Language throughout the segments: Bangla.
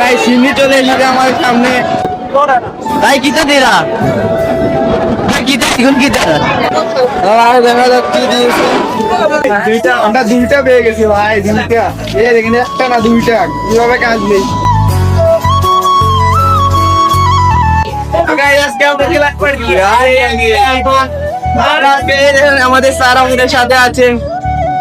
প্রায় সিন্নি চলে এসেছে আমার সামনে তাই কিতা দিরা কিতা এখন কিতা আর দেখা যাক কি দিয়েছে দুইটা আমরা দুইটা পেয়ে গেছি ভাই দুইটা দেখেন একটা না দুইটা কীভাবে কাজ নেই আমাদের স্যার আমাদের সাথে আছেন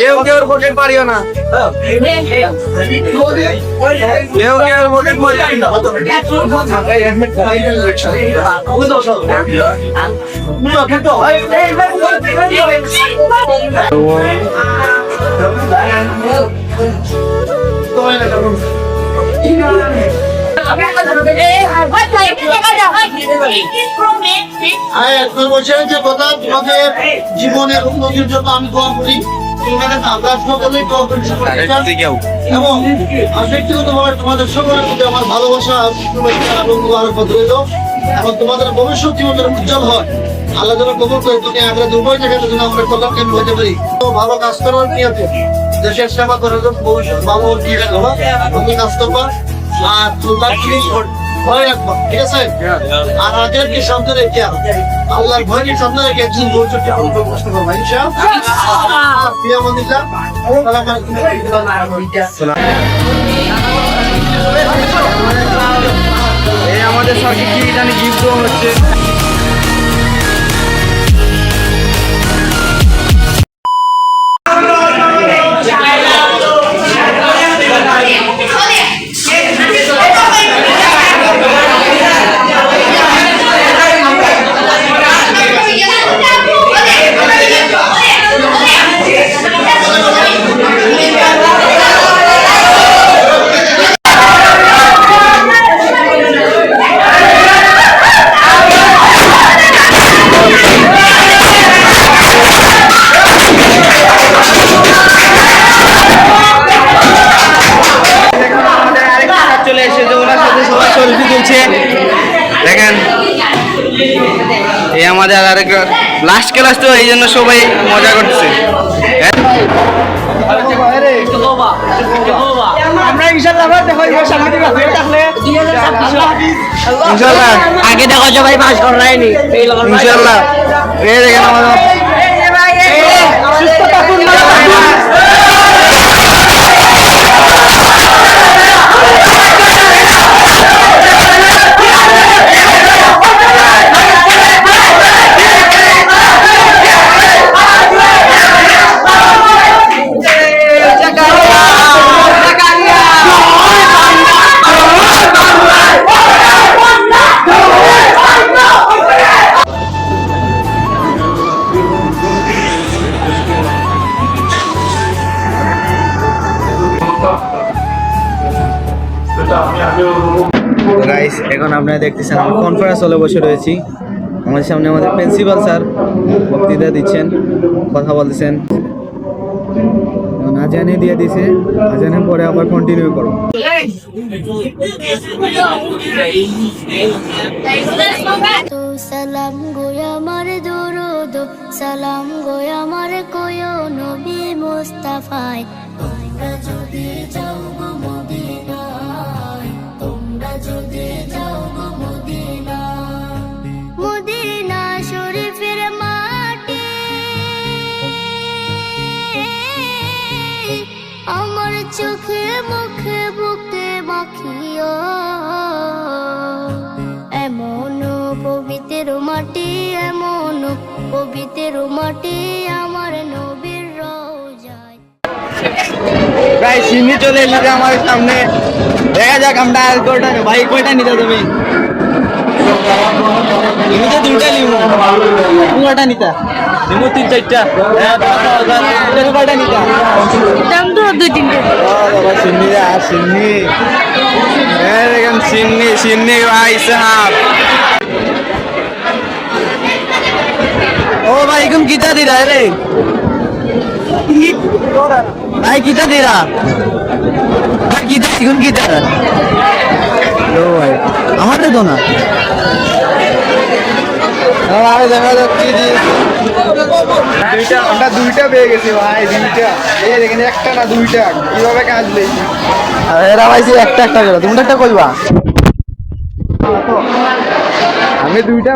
কেউ কেউ পারিও না। কেউ কেউ পকেট জীবনের উন্নতির জন্য আমি দোয়া করি। এবং ব্যক্তিগতভাবে তোমাদের সকলের প্রতি আমার ভালোবাসা শুভেচ্ছা এবং মুবারকবাদ রইল। এবং তোমাদের ভবিষ্যৎ জীবনের উজ্জ্বল হয়। আল্লাহ যেন কবর করে তুমি আমরা দুবাই জায়গাতে যেন আমরা কল্যাণ কেন্দ্র হতে পারি। তো ভালো কাজ করার নিয়তে দেশের সেবা করার জন্য ভবিষ্যৎ ভালো রাখবা তুমি কাজ করবা। আর তোমার ভয় রাখবা ঠিক আছে? আর আগেরকে সামনে রেখে আল্লাহর ভয়কে সামনে রেখে একজন অল্প কষ্ট করবা আমাদের স্যারকে কি জানি গিফট হচ্ছে। তুলছে দেখেন এই আমাদের আরেক লাস্ট ক্লাস তো এই জন্য সবাই মজা করছে আগে দেখো সবাই পাস করায়নি। ইনশাল্লাহ এই দেখেন আমাদের এখন আপনারা দেখতেছেন, আমরা কনফারেন্স হলে বসে রয়েছি। আমাদের সামনে আমাদের প্রিন্সিপাল স্যার বক্তৃতা দিচ্ছেন, কথা বলতেছেন। আজানে দিয়ে দিছে আজানের পরে আবার কন্টিনিউ করো। সালাম গোয় আমার দরুদ, সালাম গোয় আমার কোয় নবী মুস্তাফায়। যদি যাও পবিত্র মাটি আমার নবীর রোজায় গাই সিন্নি চলে এসেছে আমার সামনে। দেখা যাক আমরা আর কয়টা ভাই কয়টা নিতে তুমি? তুমি তো দুটা নিব তুমি নিতা? নিমু তিন চারটা। হ্যাঁ, কয়টা নিতা? দাম তো দুই তিনটে। বাবা সিন্নি আর সিন্নি। দেখেন সিন্নি সিন্নি ভাই সাহাব। কিতা দিরা রে। ভাই কিতা দিরা ভাই কিতা এখন কিতা ও ভাই আমাদের তো না দেখা দুইটা আমরা দুইটা পেয়ে গেছি ভাই দুইটা। এই দেখেন একটা না দুইটা। কীভাবে কাজ লেগেছে এরা পাইছি একটা একটা করে। তুমি একটা কইবা। আমি দুইটা